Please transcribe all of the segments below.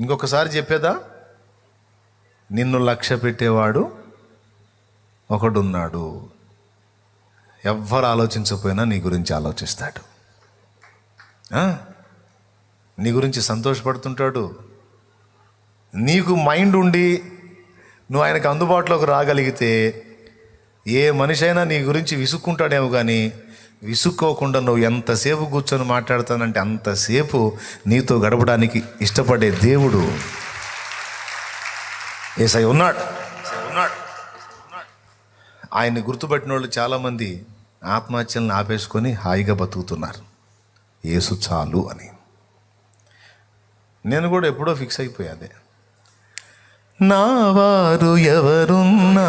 ఇంకొకసారి చెప్పేదా? నిన్ను లక్ష్య పెట్టేవాడు ఒకడున్నాడు. ఎవ్వరు ఆలోచించకపోయినా నీ గురించి ఆలోచిస్తాడు. నీ గురించి సంతోషపడుతుంటాడు. నీకు మైండ్ ఉండి నువ్వు ఆయనకు అందుబాటులోకి రాగలిగితే ఏ మనిషి అయినా నీ గురించి విసుక్కుంటాడేమో కానీ విసుక్కోకుండా నువ్వు ఎంతసేపు కూర్చొని మాట్లాడతానంటే అంతసేపు నీతో గడపడానికి ఇష్టపడే దేవుడు ఏసై ఉన్నాడు. ఉన్నాడు ఆయన్ని గుర్తుపెట్టిన వాళ్ళు చాలామంది ఆత్మహత్యలను ఆపేసుకొని హాయిగా బతుకుతున్నారు. ఏసు చాలు అని. నేను కూడా ఎప్పుడో ఫిక్స్ అయిపోయాదే నా వారు ఎవరున్నా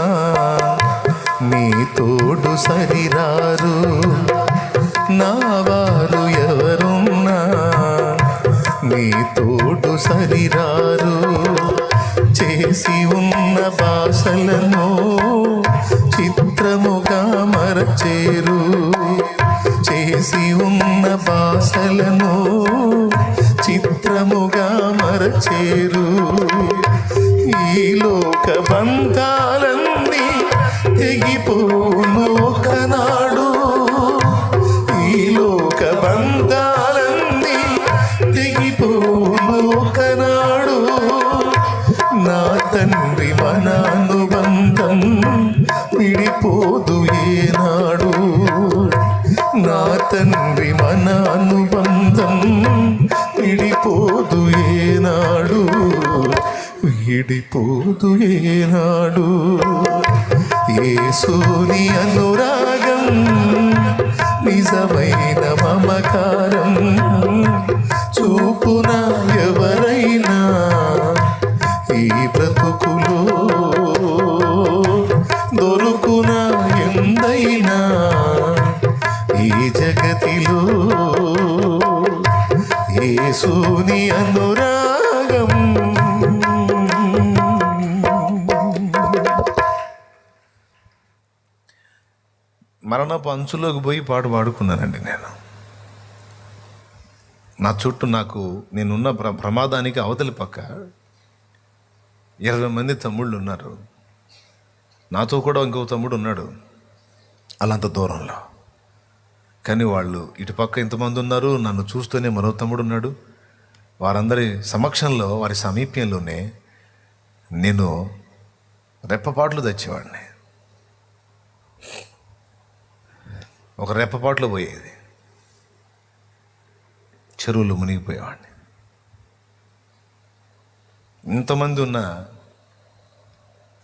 నీ తోడు సరిరారు. నా వారు ఎవరున్నా? నీ తోడు సరిరారు చేసి ఉన్న భాషలను చిత్రముగా మరచేరు. చేసి ఉన్న భాషలను చిత్రముగా మరచేరు. ఈ లోక బంధాలన్నీ తెగిపోను ఒకనాడు తండ్రి అనుబంధం విడిపోదు ఏనాడు. నా తండ్రి మన అనుబంధం విడిపోదు ఏనాడు. విడిపోదు ఏనాడు. ఏ సూని అనురాగం నిజమైన మమకారం జగతిలో ఏసుని అనురాగం. మరణపు అంచులోకి పోయి పాట పాడుకున్నానండి నేను. నా చుట్టూ నాకు నేనున్న ప్ర ప్రమాదానికి అవతలి పక్క ఇరవై మంది తమ్ముళ్ళు ఉన్నారు. నాతో కూడా ఇంకో తమ్ముడు ఉన్నాడు అలాంత దూరంలో. కానీ వాళ్ళు ఇటు పక్క ఇంతమంది ఉన్నారు నన్ను చూస్తూనే మరో తమ్ముడు ఉన్నాడు. వారందరి సమక్షంలో వారి సమీప్యంలోనే నేను రెప్పపాట్లు తెచ్చేవాడిని. ఒక రెప్పపాట్లు పోయేది. చెరువులు మునిగిపోయేవాడిని. ఇంతమంది ఉన్న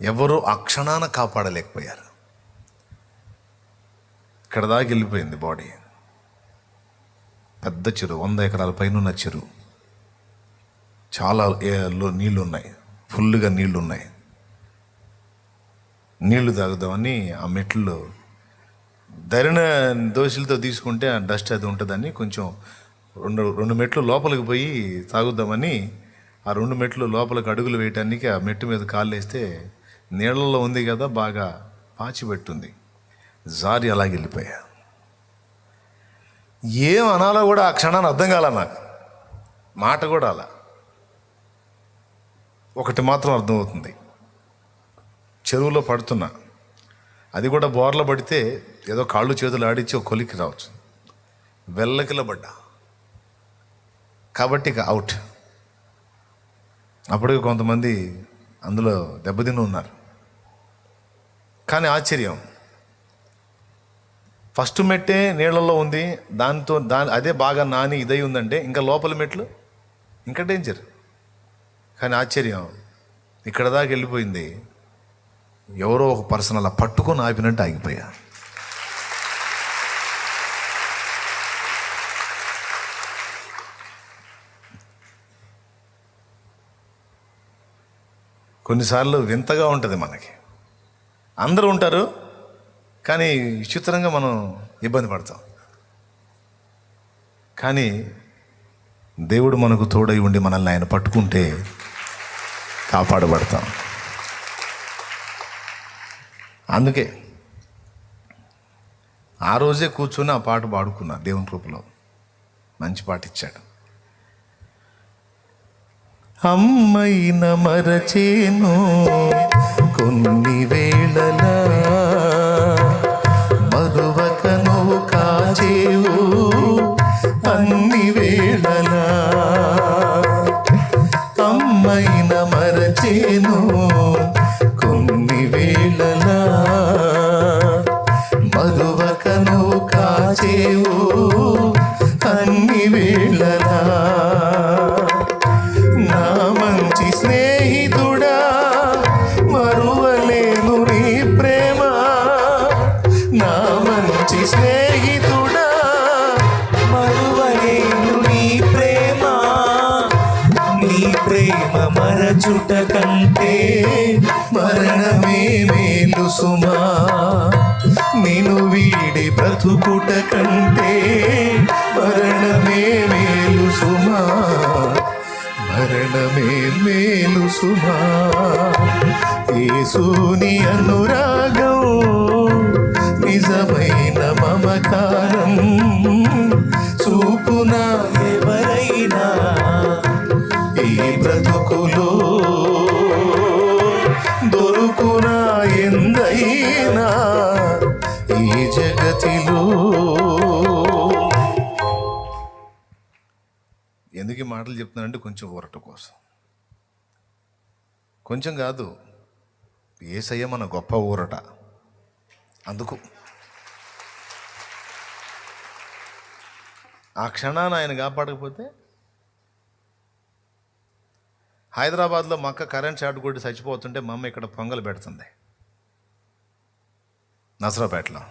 ఎవరు ఆ క్షణాన కాపాడలేకపోయారు. ఇక్కడ దాకా వెళ్ళిపోయింది బాడీ? పెద్ద చెరువు వంద ఎకరాల పైన ఉన్న చెరువు. చాలా ఏ- ఉన్నాయి ఫుల్గా నీళ్ళు ఉన్నాయి నీళ్ళు తాగుదామని ఆ మెట్లు ధరణ దోశలతో తీసుకుంటే ఆ డస్ట్ అది ఉంటుందని కొంచెం రెండు రెండు మెట్లు లోపలికి పోయి తాగుద్దామని ఆ రెండు మెట్లు లోపలికి అడుగులు వేయటానికి ఆ మెట్టు మీద కాళ్ళు వేస్తే నీళ్ళల్లో ఉంది కదా బాగా పాచి పెట్టుంది జారి అలాగే వెళ్ళిపోయా. ఏం అనాలో కూడా ఆ క్షణాన్ని అర్థం కాల నాకు. మాట కూడా అలా. ఒకటి మాత్రం అర్థమవుతుంది. చెరువులో పడుతున్నా. అది కూడా బోర్ల పడితే ఏదో కాళ్ళు చేతులు ఆడించి ఒక కొలికి రావచ్చు. వెల్లకిల పడ్డా. కాబట్టి ఇక అవుట్ అప్పటికి కొంతమంది అందులో దెబ్బతిని ఉన్నారు. కానీ ఆశ్చర్యం. ఫస్ట్ మెట్టే నీళ్ళల్లో ఉంది దాంతో దాని అదే బాగా నాని ఇదై ఉందంటే ఇంకా లోపల మెట్లు ఇంకా డేంజర్ కానీ ఆశ్చర్యం ఇక్కడ దాకా వెళ్ళిపోయింది. ఎవరో ఒక పర్సన్ అలా పట్టుకొని ఆపినట్టు ఆగిపోయా. కొన్నిసార్లు వింతగా ఉంటుంది మనకి. అందరూ ఉంటారు కానీ విచిత్రంగా మనం ఇబ్బంది పడతాం. కానీ దేవుడు మనకు తోడై ఉండి మనల్ని ఆయన పట్టుకుంటే కాపాడబడతాం. అందుకే ఆ రోజే కూర్చొని ఆ పాట పాడుకున్నా దేవుని కృపలో. మంచి పాట ఇచ్చాడు. అమ్మైన మరచేను మరచుట కంటే మరణమే మేలు సుమా. నేను వీడి బ్రతుకుట కంటే మరణమే మేలు సుమా. మరణమే మేలు సుమా. ఏసుని అనురాగం నిజమైన మమకారం ఎందుకు ఈ మాటలు చెప్తున్నానంటే కొంచెం ఊరట కోసం. కొంచెం కాదు ఏసయ్య మన గొప్ప ఊరట. అందుకు ఆ క్షణాన్ని ఆయన కాపాడకపోతే హైదరాబాద్లో మా అక్క కరెంట్ షాట్ కొట్టి చచ్చిపోతుంటే మా అమ్మ ఇక్కడ పొంగల్ పెడుతుంది. నసరాపేటలో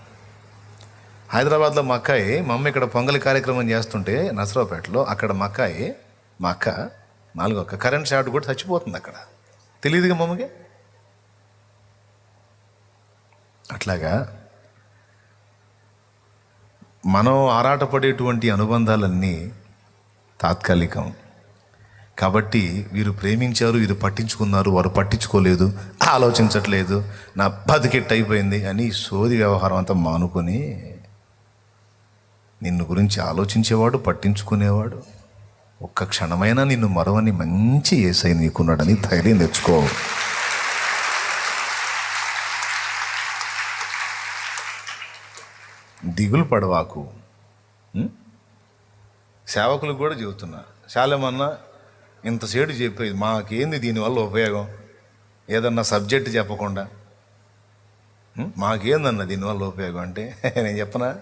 హైదరాబాద్లో మా అక్కాయి మా అమ్మ ఇక్కడ పొంగలి కార్యక్రమం చేస్తుంటే నసరావుపేటలో అక్కడ మా అక్కాయి మా అక్క నాలుగో అక్క కరెంట్ షార్ట్ కూడా చచ్చిపోతుంది అక్కడ. తెలియదుగా మమ్మకి? అట్లాగా మనం ఆరాటపడేటువంటి అనుబంధాలన్నీ తాత్కాలికం. కాబట్టి వీరు ప్రేమించారు వీరు పట్టించుకున్నారు వారు పట్టించుకోలేదు ఆలోచించట్లేదు నా బతికెట్ అయిపోయింది అని సోది వ్యవహారం అంతా మానుకొని నిన్ను గురించి ఆలోచించేవాడు పట్టించుకునేవాడు. ఒక్క క్షణమైనా నిన్ను మరవని మంచి ఏసై నీకున్నాడని ధైర్యం తెచ్చుకో. దిగులు పడవాకు. సేవకులకు కూడా చెబుతున్నా. చాలామన్నా ఇంతసేటు చెప్పేది మాకేంది దీనివల్ల ఉపయోగం? ఏదన్నా సబ్జెక్ట్ చెప్పకుండా. మాకేందన్నా మాకేందన్న దీనివల్ల ఉపయోగం అంటే? నేను చెప్పనా?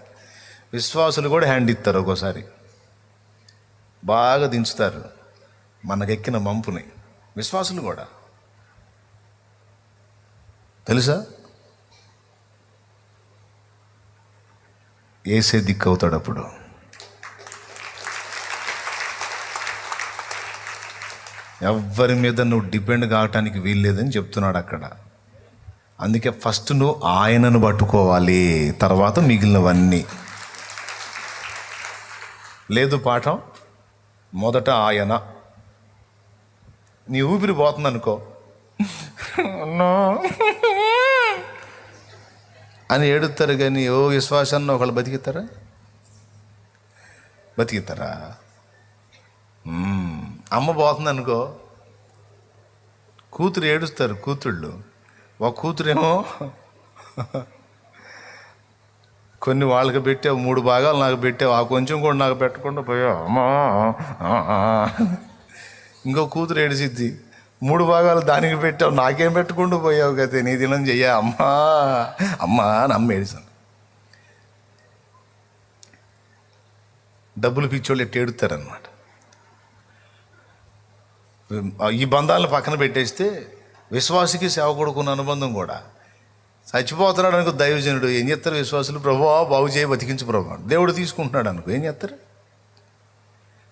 విశ్వాసులు కూడా హ్యాండ్ ఇస్తారు ఒక్కోసారి. బాగా దించుతారు. మనకెక్కిన మంపుని. విశ్వాసులు కూడా. తెలుసా? ఏసే దిక్కు అవుతాడు అప్పుడు ఎవరి మీద నువ్వు డిపెండ్ కావటానికి వీల్లేదని చెప్తున్నాడు అక్కడ. అందుకే ఫస్ట్ నువ్వు ఆయనను పట్టుకోవాలి తర్వాత మిగిలినవన్నీ. లేదు పాఠం మొదట ఆయన. నీ ఊపిరి పోతుంది అనుకో అని ఏడుస్తారు కానీ ఓ విశ్వాసాన్ని ఒకళ్ళు బతికిస్తారా? బతికిస్తారా? మ్మ్. అమ్మ పోతుంది అనుకో కూతురు ఏడుస్తారు కూతుళ్ళు. ఒక కూతురేమో కొన్ని వాళ్ళకి పెట్టావు మూడు భాగాలు నాకు పెట్టావు ఆ కొంచెం కూడా నాకు పెట్టకుండా పోయావు. అమ్మా ఇంకో కూతురు ఏడిసిద్ది మూడు భాగాలు దానికి పెట్టావు నాకేం పెట్టకుండా పోయావు కదా నీ దినం చెయ్యా. అమ్మా అమ్మా అని ఏడిసాను డబ్బులు పిచ్చోళ్ళు ఎట్టి ఏడుతారనమాట ఈ బంధాలను పక్కన పెట్టేస్తే విశ్వాసికి సేవకుడుకున్న అనుబంధం కూడా. చచ్చిపోతున్నాడు అనుకో దైవజనుడు. ఏం చేస్తారు విశ్వాసులు? ప్రభా బాగు చేయి బతికించు ప్రభా దేవుడు తీసుకుంటున్నాడు అనుకో. ఏం చేస్తారు?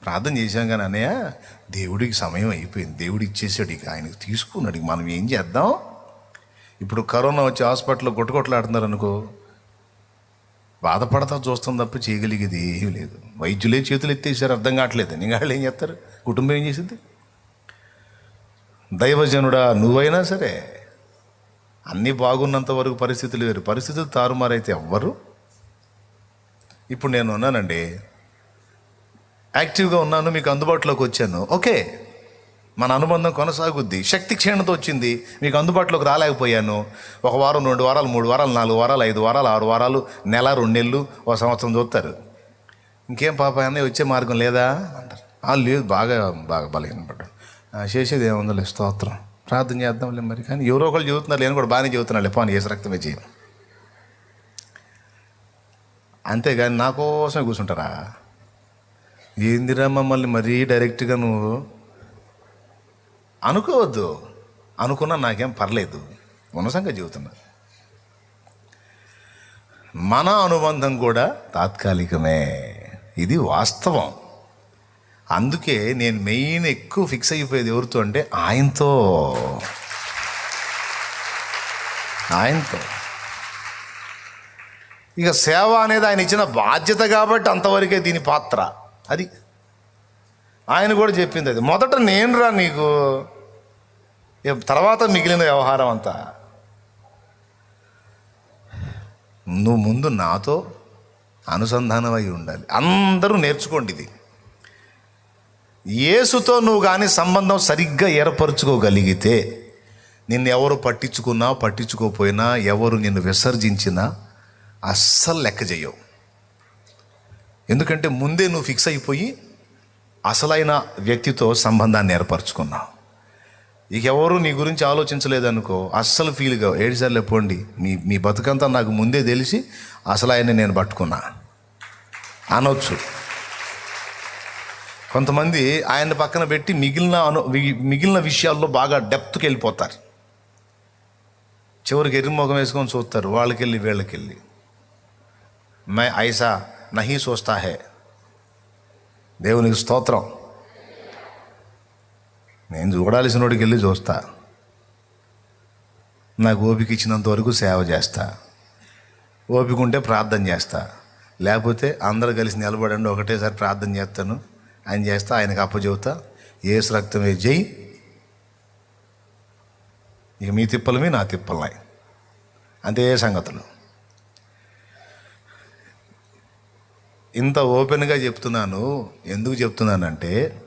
ప్రార్థన చేశాం కానీ అన్నయ్య దేవుడికి సమయం అయిపోయింది. దేవుడు ఇచ్చేసాడు ఇక. ఆయనకు తీసుకున్నాడు. ఇక మనం ఏం చేద్దాం? ఇప్పుడు కరోనా వచ్చి హాస్పిటల్లో కొట్టుకొట్లాడుతున్నారు అనుకో బాధపడతా చూస్తాం తప్ప చేయగలిగేది ఏమీ లేదు. వైద్యులే చేతులు ఎత్తేసారు అర్థం కావట్లేదు. నీ వాళ్ళు ఏం చేస్తారు? కుటుంబం ఏం చేసింది? దైవజనుడా నువ్వైనా సరే అన్నీ బాగున్నంత వరకు పరిస్థితులు వేరు. పరిస్థితులు తారుమారైతే ఎవ్వరు? ఇప్పుడు నేను ఉన్నానండి. యాక్టివ్గా ఉన్నాను మీకు అందుబాటులోకి వచ్చాను. ఓకే. మన అనుబంధం కొనసాగుద్ది. శక్తి క్షీణత వచ్చింది. మీకు అందుబాటులోకి రాలేకపోయాను. ఒక వారం రెండు వారాలు మూడు వారాలు నాలుగు వారాలు ఐదు వారాలు ఆరు వారాలు నెల రెండు నెలలు ఒక సంవత్సరం చూస్తారు. ఇంకేం పాప అన్నయ్య వచ్చే మార్గం లేదా? అంటారు. లేదు బాగా బాగా బలహీనపడ్డాడు చేసేది ఏముందో స్తోత్రం. ప్రార్థన చేద్దాంలే మరి. కానీ ఎవరో ఒకళ్ళు చదువుతున్నారు నేను కూడా బాగానే చెబుతున్నాను పోనీ ఏసు రక్తం వచ్చి అంతేగాని నా కోసమే కూర్చుంటారా? ఏందిరా మమ్మల్ని మరీ డైరెక్ట్గా నువ్వు? అనుకోవద్దు. అనుకున్నా నాకేం పర్లేదు. ఉన్నసంగా సంగతి చెబుతున్నా. మన అనుబంధం కూడా తాత్కాలికమే. ఇది వాస్తవం. అందుకే నేను మెయిన్ ఎక్కువ ఫిక్స్ అయిపోయేది ఎవరితో అంటే ఆయనతో. ఆయనతో. ఇక సేవ అనేది ఆయన ఇచ్చిన బాధ్యత కాబట్టి అంతవరకే దీని పాత్ర. అది ఆయన కూడా చెప్పింది అది. మొదట నేనురా నీకు. ఇక తర్వాత మిగిలిన వ్యవహారం అంతా. నువ్వు ముందు నాతో అనుసంధానం అయి ఉండాలి. అందరూ నేర్చుకోండి ఇది. యేసుతో నువ్వు కానీ సంబంధం సరిగ్గా ఏర్పరచుకోగలిగితే నిన్ను ఎవరు పట్టించుకున్నా పట్టించుకోపోయినా ఎవరు నిన్ను విసర్జించినా అస్సలు లెక్క చేయవు. ఎందుకంటే ముందే నువ్వు ఫిక్స్ అయిపోయి అసలైన వ్యక్తితో సంబంధాన్ని ఏర్పరచుకున్నావు. ఇక ఎవరు నీ గురించి ఆలోచించలేదనుకో అస్సలు ఫీల్గా ఏడుసార్లు పోండి మీ మీ బతుకంతా నాకు ముందే తెలిసి అసలు ఆయన నేను పట్టుకున్నా. అనొచ్చు. కొంతమంది ఆయన పక్కన పెట్టి మిగిలిన అను మిగిలిన విషయాల్లో బాగా డెప్త్కి వెళ్ళిపోతారు. చివరికి ఎరుముఖం వేసుకొని చూస్తారు వాళ్ళకెళ్ళి వీళ్ళకెళ్ళి. మే ఐసా నహీ చూస్తా హే. దేవునికి స్తోత్రం. నేను చూడాల్సిన వాడికి వెళ్ళి చూస్తా. నాకు ఓపిక ఇచ్చినంత వరకు సేవ చేస్తా. ఓపిక ఉంటే ప్రార్థన చేస్తా. లేకపోతే అందరు కలిసి నిలబడండి ఒకటేసారి ప్రార్థన చేస్తాను. ఆయన చేస్తా ఆయనకు అప్పచెబుతా ఏసు రక్తమే జై. ఇక మీ తిప్పలమే నా తిప్పలనాయి. అంతే సంగతులు? ఇంత ఓపెన్గా చెప్తున్నాను. ఎందుకు చెప్తున్నానంటే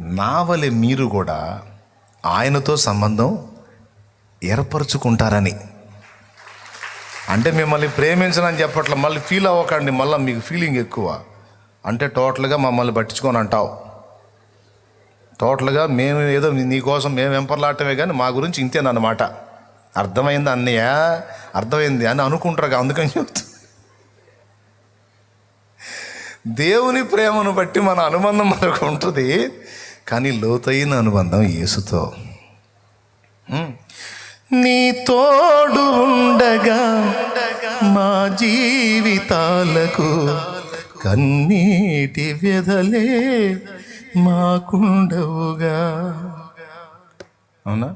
నా వలె మీరు కూడా ఆయనతో సంబంధం ఏర్పరచుకుంటారని. అంటే మిమ్మల్ని ప్రేమించనని చెప్పట్ల మళ్ళీ ఫీల్ అవ్వకండి మళ్ళీ మీకు ఫీలింగ్ ఎక్కువ. అంటే టోటల్గా మమ్మల్ని పట్టించుకొని అంటావు. టోటల్గా మేము ఏదో నీకోసం మేము వెంపర్లాటమే కానీ మా గురించి ఇంతేనన్నమాట. అర్థమైంది అన్నయ్య? అర్థమైంది అని అనుకుంటారు అందుకని చెప్తా. దేవుని ప్రేమను బట్టి మన అనుబంధం మనకు ఉంటుంది కానీ లోతైన అనుబంధం యేసుతో. నీ తోడు ఉండగా మా జీవితాలకు కన్నీటి వ్యధలే మాకుండవుగా. అవునా?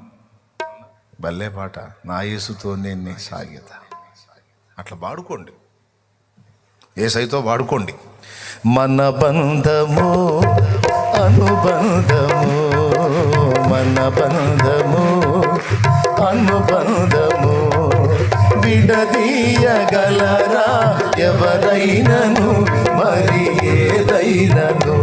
భలే పాట. నా యేసుతో నేను సాగిత. అట్లా పాడుకోండి. ఏసైతో వాడుకోండి మన బంధము అనుబంధము మన బంధము అనుబంధము విడదీయగలరా ఎవరైనను మరి ఏదైనను